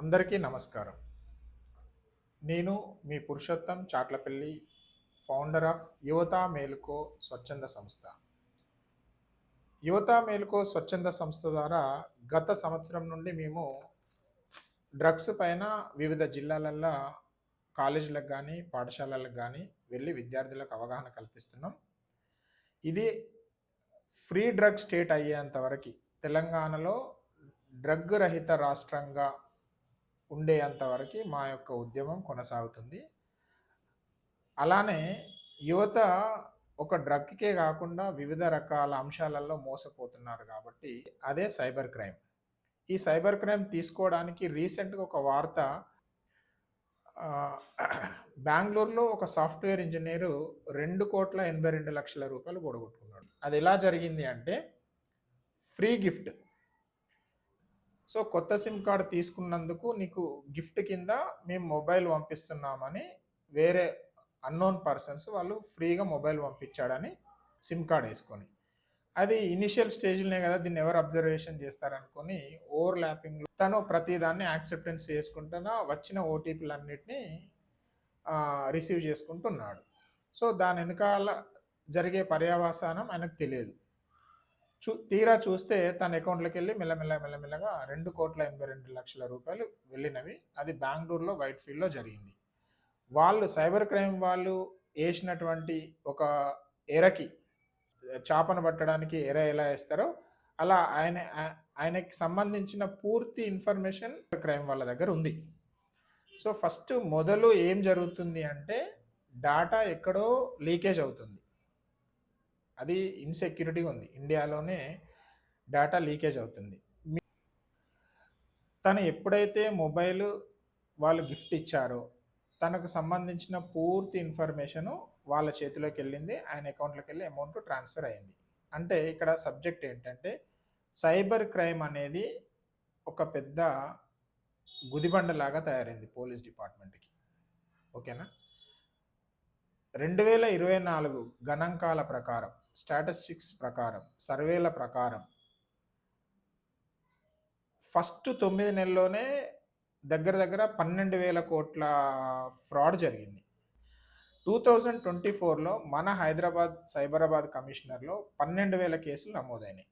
అందరికీ నమస్కారం. నేను మీ పురుషోత్తం చాట్లపల్లి ఫౌండర్ ఆఫ్ యువత మేలుకో స్వచ్ఛంద సంస్థ. యువత మేలుకో స్వచ్ఛంద సంస్థ ద్వారా గత సంవత్సరం నుండి మేము డ్రగ్స్ పైన వివిధ జిల్లాలల్లో కాలేజీలకు కానీ పాఠశాలలకు కానీ వెళ్ళి విద్యార్థులకు అవగాహన కల్పిస్తున్నాం. ఇది ఫ్రీ డ్రగ్ స్టేట్ అయ్యేంత వరకు తెలంగాణలో డ్రగ్ రహిత రాష్ట్రంగా ఉండేంత వరకు మా యొక్క ఉద్యమం కొనసాగుతుంది. అలానే యువత ఒక డ్రగ్కే కాకుండా వివిధ రకాల అంశాలలో మోసపోతున్నారు కాబట్టి అదే సైబర్ క్రైమ్. ఈ సైబర్ క్రైమ్ తీసుకోవడానికి రీసెంట్గా ఒక వార్త బెంగళూరులో ఒక సాఫ్ట్వేర్ ఇంజనీరు రెండు కోట్ల ఎనభై రెండు లక్షల రూపాయలు కూడగొట్టుకున్నాడు అది ఎలా జరిగింది అంటే ఫ్రీ గిఫ్ట్. సో కొత్త సిమ్ కార్డు తీసుకున్నందుకు నీకు గిఫ్ట్ కింద మేము మొబైల్ పంపిస్తున్నామని వేరే అన్నోన్ పర్సన్స్ వాళ్ళు ఫ్రీగా మొబైల్ పంపించాడని సిమ్ కార్డ్ వేసుకొని. అది ఇనిషియల్ స్టేజ్లోనే కదా దీన్ని ఎవరు అబ్జర్వేషన్ చేస్తారనుకొని ఓవర్ ల్యాపింగ్ తను ప్రతిదాన్ని యాక్సెప్టెన్స్ చేసుకుంటున్నా వచ్చిన ఓటీపీలన్నిటినీ రిసీవ్ చేసుకుంటున్నాడు. సో దాని వెనకాల జరిగే పర్యావసానం ఆయనకు తెలియదు. చూ తీరా చూస్తే తన అకౌంట్లోకి వెళ్ళి మెల్లమెల్ల మెల్లమెల్లగా రెండు కోట్ల ఎనభై రెండు లక్షల రూపాయలు వెళ్ళినవి. అది బెంగళూరులో వైట్ ఫీల్డ్లో జరిగింది. వాళ్ళు సైబర్ క్రైమ్ వాళ్ళు వేసినటువంటి ఒక ఎరకి చేపను పట్టడానికి ఎర ఎలా వేస్తారో అలా ఆయన ఆయనకి సంబంధించిన పూర్తి ఇన్ఫర్మేషన్ క్రైమ్ వాళ్ళ దగ్గర ఉంది. సో ఫస్ట్ మొదలు ఏం జరుగుతుంది అంటే డాటా ఎక్కడో లీకేజ్ అవుతుంది. అది ఇన్సెక్యూరిటీ ఉంది. ఇండియాలోనే డేటా లీకేజ్ అవుతుంది. తను ఎప్పుడైతే మొబైల్ వాళ్ళు గిఫ్ట్ ఇచ్చారో తనకు సంబంధించిన పూర్తి ఇన్ఫర్మేషను వాళ్ళ చేతిలోకి వెళ్ళింది ఆయన అకౌంట్లోకి వెళ్ళి అమౌంట్ ట్రాన్స్ఫర్ అయింది. అంటే ఇక్కడ సబ్జెక్ట్ ఏంటంటే సైబర్ క్రైమ్ అనేది ఒక పెద్ద గుదిబండలాగా తయారైంది పోలీస్ డిపార్ట్మెంట్కి. ఓకేనా? రెండు వేల ఇరవై నాలుగు గణాంకాల ప్రకారం స్టాటిస్టిక్స్ ప్రకారం సర్వేల ప్రకారం. ఫస్ట్ తొమ్మిది నెలల్లోనే దగ్గర దగ్గర పన్నెండు వేల కోట్ల ఫ్రాడ్ జరిగింది. టూ థౌజండ్ ట్వంటీ ఫోర్లో మన హైదరాబాద్ సైబరాబాద్ కమిషనర్లో పన్నెండు వేల కేసులు నమోదైనాయి.